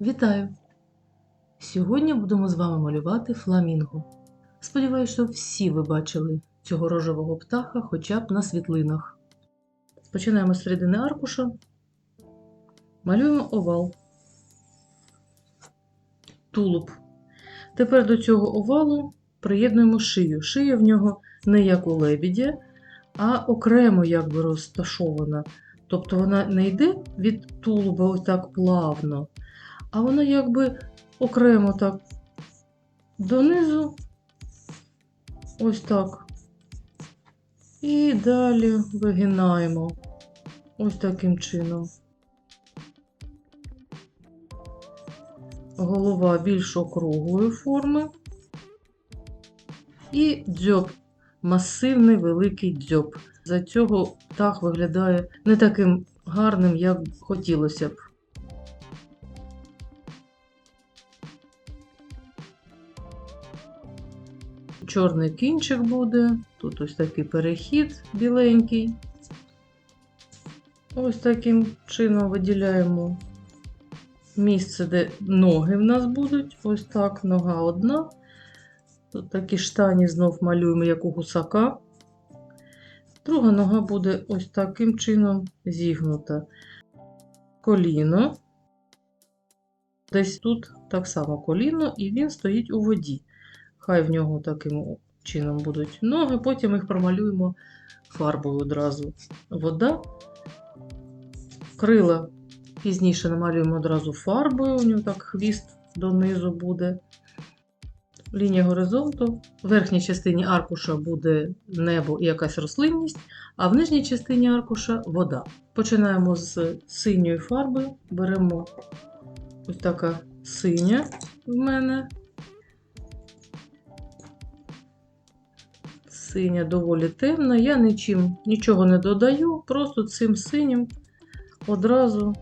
Вітаю! Сьогодні будемо з вами малювати фламінго. Сподіваюся, що всі ви бачили цього рожевого птаха хоча б на світлинах. Починаємо з середини аркуша. Малюємо овал. Тулуб. Тепер до цього овалу приєднуємо шию. Шия в нього не як у лебідя, а окремо якби розташована. Тобто вона не йде від тулуба ось так плавно, а вона якби окремо так донизу, ось так. І далі вигинаємо ось таким чином. Голова більш округлої форми. І дзьоб, масивний великий дзьоб. За цього птах виглядає не таким гарним, як хотілося б. Чорний кінчик буде, тут ось такий перехід біленький. Ось таким чином виділяємо місце, де ноги в нас будуть. Ось так, нога одна. Тут такі штані знов малюємо, як у гусака. Друга нога буде ось таким чином зігнута. Коліно. Десь тут так само коліно, і він стоїть у воді. Хай в нього таким чином будуть ноги, потім їх промалюємо фарбою одразу. Вода. Крила пізніше намалюємо одразу фарбою, у нього так хвіст донизу буде. Лінія горизонту. В верхній частині аркуша буде небо і якась рослинність, а в нижній частині аркуша вода. Починаємо з синьої фарби, беремо ось така синя в мене. Синя доволі темна. Я нічим нічого не додаю, просто цим синім одразу,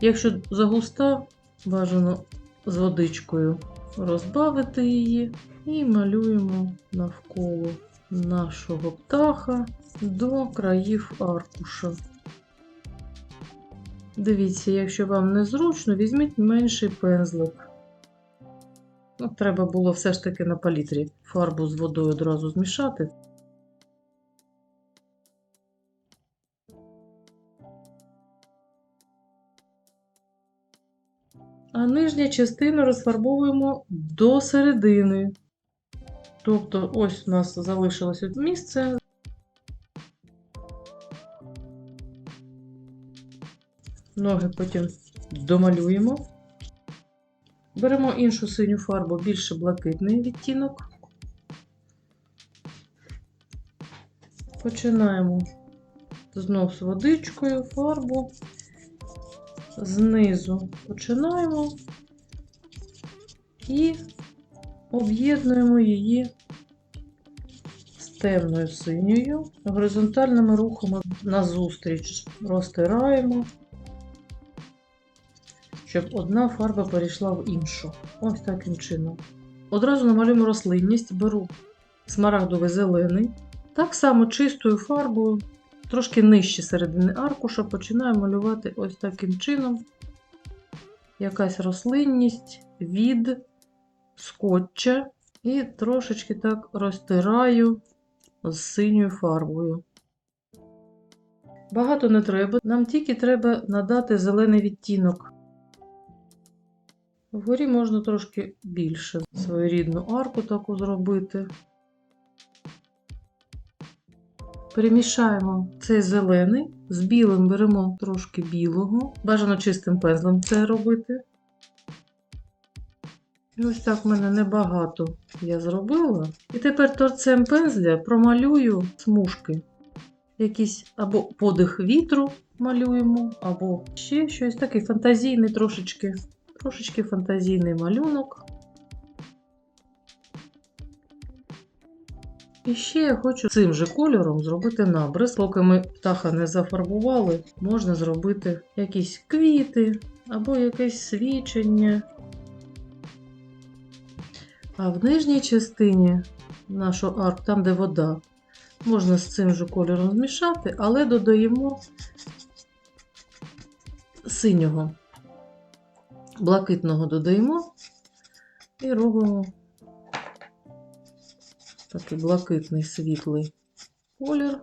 якщо загуста, бажано з водичкою розбавити її і малюємо навколо нашого птаха до країв аркуша. Дивіться, якщо вам незручно, візьміть менший пензлик. Ну, треба було все ж таки на палітрі фарбу з водою одразу змішати. А нижня частину розфарбовуємо до середини. Тобто, ось у нас залишилось місце. Ноги потім домалюємо. Беремо іншу синю фарбу, більше блакитний відтінок. Починаємо знов з водичкою фарбу. Знизу починаємо і об'єднуємо її з темною синьою, горизонтальними рухами назустріч розтираємо, щоб одна фарба перейшла в іншу. Ось таким чином. Одразу намалюємо рослинність, беру смарагдовий зелений. Так само чистою фарбою Трошки нижче середини аркуша починаю малювати ось таким чином. Якась рослинність від скотча і трошечки так розтираю з синьою фарбою. Багато не треба, нам тільки треба надати зелений відтінок. Вгорі можна трошки більше своєрідну арку таку зробити. Перемішаємо цей зелений, з білим беремо трошки білого. Бажано чистим пензлем це робити. І ось так в мене небагато я зробила. І тепер торцем пензля промалюю смужки. Якийсь або подих вітру малюємо, або ще щось такий фантазійний, трошечки, трошечки фантазійний малюнок. І ще я хочу цим же кольором зробити набрис. Поки ми птаха не зафарбували, можна зробити якісь квіти або якесь свічення. А в нижній частині нашого арк, там де вода, можна з цим же кольором змішати, але додаємо синього. Блакитного додаємо і робимо такий блакитний світлий колір.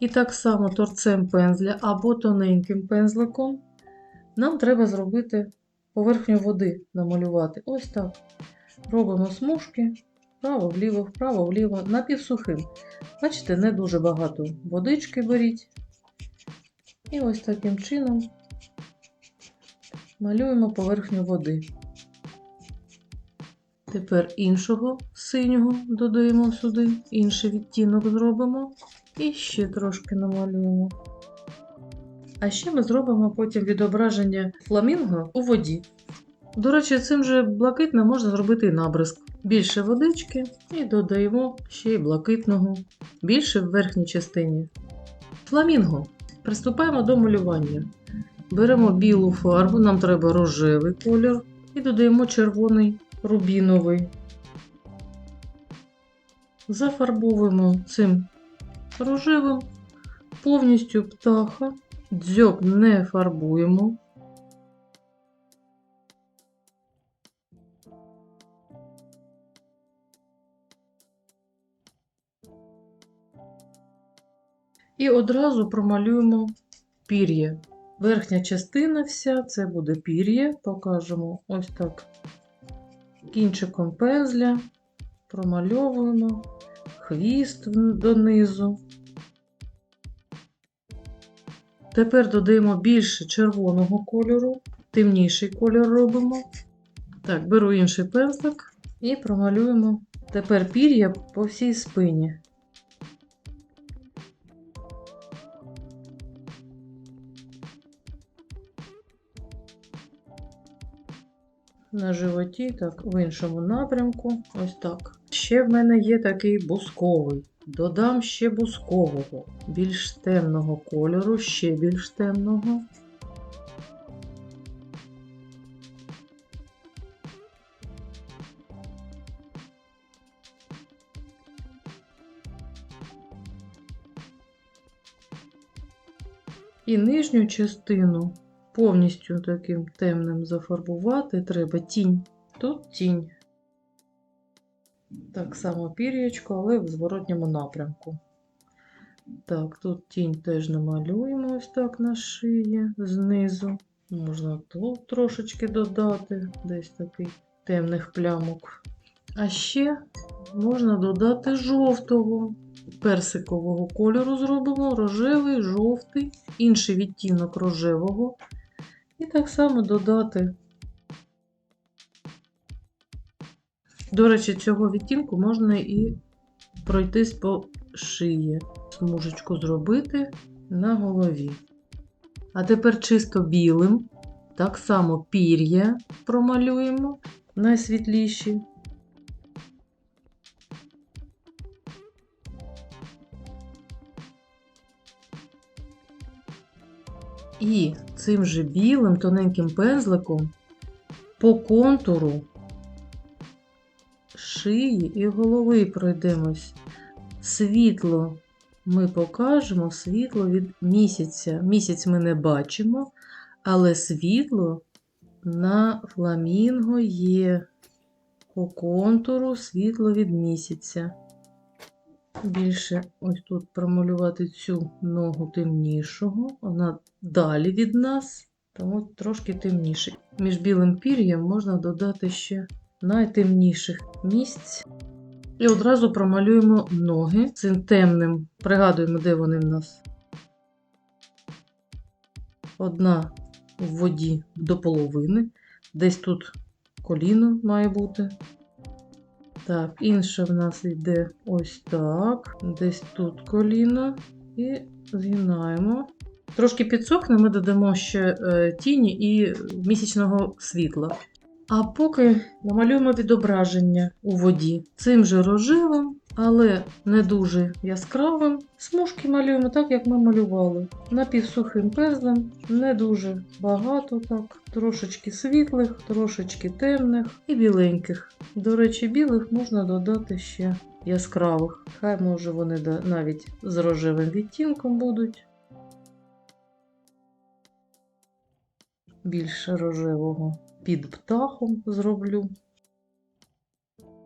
І так само торцем пензля або тоненьким пензликом нам треба зробити поверхню води намалювати. Ось так. Робимо смужки вправо-вліво, вправо-вліво, напівсухим. Бачите, не дуже багато водички беріть. І ось таким чином малюємо поверхню води. Тепер іншого синього додаємо сюди, інший відтінок зробимо і ще трошки намалюємо. А ще ми зробимо потім відображення фламінго у воді. До речі, цим же блакитним можна зробити і набризк. Більше водички і додаємо ще й блакитного, більше в верхній частині. Фламінго. Приступаємо до малювання. Беремо білу фарбу, нам треба рожевий колір, і додаємо червоний рубіновий. Зафарбовуємо цим рожевим повністю птаха. Дзьоб не фарбуємо. І одразу промалюємо пір'я. Верхня частина вся це буде пір'я. Покажемо ось так. Кінчиком пензля промальовуємо хвіст донизу. Тепер додаємо більше червоного кольору, темніший кольор робимо. Так, беру інший пензлик і промалюємо тепер пір'я по всій спині. На животі, так, в іншому напрямку. Ось так. Ще в мене є такий бусковий. Додам ще бускового, більш темного кольору, ще більш темного. І нижню частину повністю таким темним зафарбувати треба тінь. Тут тінь. Так само пір'ячко, але в зворотньому напрямку. Так, тут тінь теж намалюємо ось так на шиї знизу. Можна тут трошечки додати, десь такий темних плямок. А ще можна додати жовтого, персикового кольору зробимо, рожевий, жовтий, інший відтінок рожевого. І так само додати До речі, цього відтінку можна і пройтись по шиї, смужечку зробити на голові. А тепер чисто білим, так само пір'я промалюємо найсвітліші. І цим же білим тоненьким пензликом по контуру шиї і голови пройдемось. Світло ми покажемо світло від місяця. Місяць ми не бачимо, але світло на фламінго є по контуру світло від місяця. Більше ось тут промалювати цю ногу темнішого, вона далі від нас, тому трошки темніше. Між білим пір'ям можна додати ще найтемніших місць. І одразу промалюємо ноги цим темним. Пригадуємо, де вони в нас. Одна в воді до половини. Десь тут коліно має бути. Так, інше в нас йде ось так. Десь тут коліно. І згинаємо. Трошки підсохне, ми додамо ще е, тіні і місячного світла. А поки намалюємо відображення у воді цим же рожевим, але не дуже яскравим. Смужки малюємо так, як ми малювали. Напівсухим пезлем, не дуже багато, так, трошечки світлих, трошечки темних і біленьких. До речі, білих можна додати ще яскравих. Хай, може, вони навіть з рожевим відтінком будуть. більше рожевого під птахом зроблю.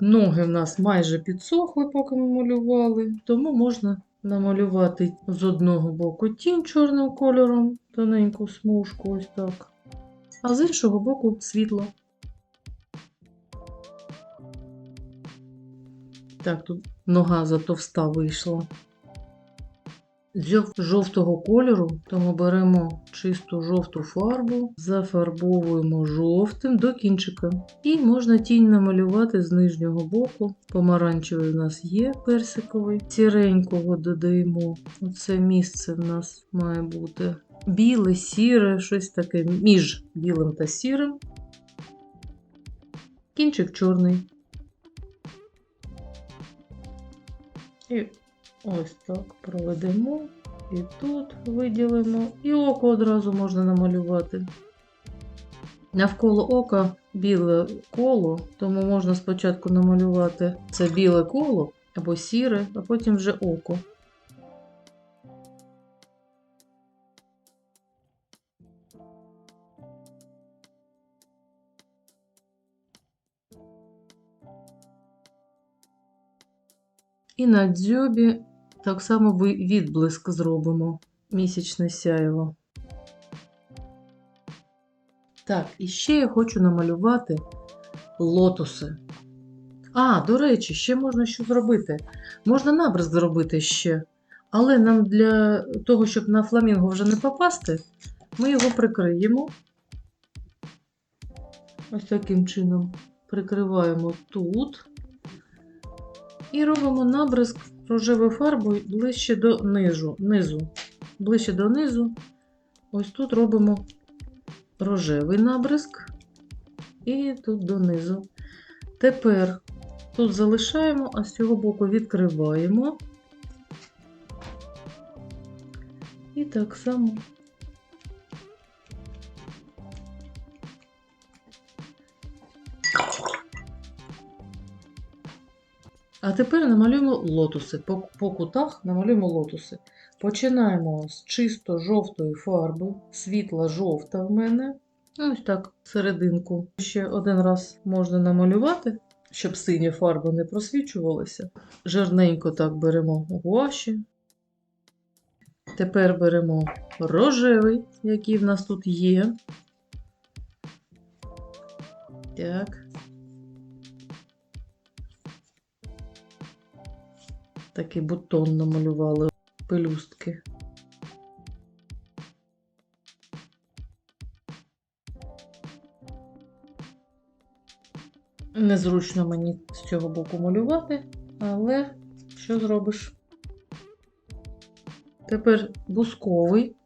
Ноги в нас майже підсохли, поки ми малювали, тому можна намалювати з одного боку тінь чорним кольором, тоненьку смужку, ось так, а з іншого боку світло. Так, тут нога затовста вийшла. Жовтого кольору, тому беремо чисту жовту фарбу, зафарбовуємо жовтим до кінчика. І можна тінь намалювати з нижнього боку. Помаранчевий у нас є персиковий. Сіренького додаємо. Оце місце в нас має бути біле, сіре, щось таке між білим та сірим. Кінчик чорний. І ось так проведемо. І тут виділимо. І око одразу можна намалювати. Навколо ока біле коло, тому можна спочатку намалювати це біле коло або сіре, а потім вже око. І на дзьобі так само відблиск зробимо місячне сяєво. Так, і ще я хочу намалювати лотоси. А, до речі, ще можна що зробити. Можна набризк зробити ще. Але нам для того, щоб на фламінго вже не попасти, ми його прикриємо. Ось таким чином прикриваємо тут. І робимо набризк рожевою фарбою ближче до низу. низу. Ближче до низу. Ось тут робимо рожевий набризк. І тут донизу. Тепер тут залишаємо, а з цього боку відкриваємо. І так само. А тепер намалюємо лотоси. По, по кутах намалюємо лотоси. Починаємо з чисто жовтої фарби, світла жовта в мене. Ось так, серединку. Ще один раз можна намалювати, щоб синя фарба не просвічувалася. Жирненько так беремо гуаші. Тепер беремо рожевий, який в нас тут є. Так. Такий бутон намалювали пелюстки. Незручно мені з цього боку малювати, але що зробиш? Тепер бусковий.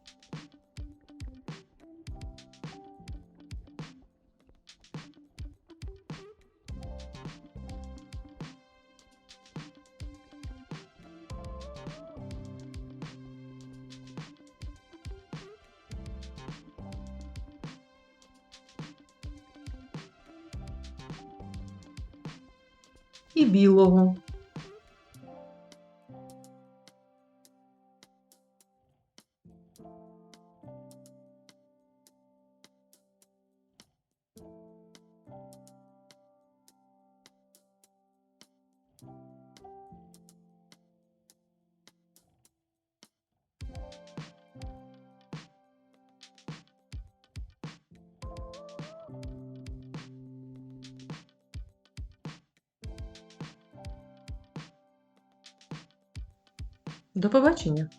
І білого. До побачення!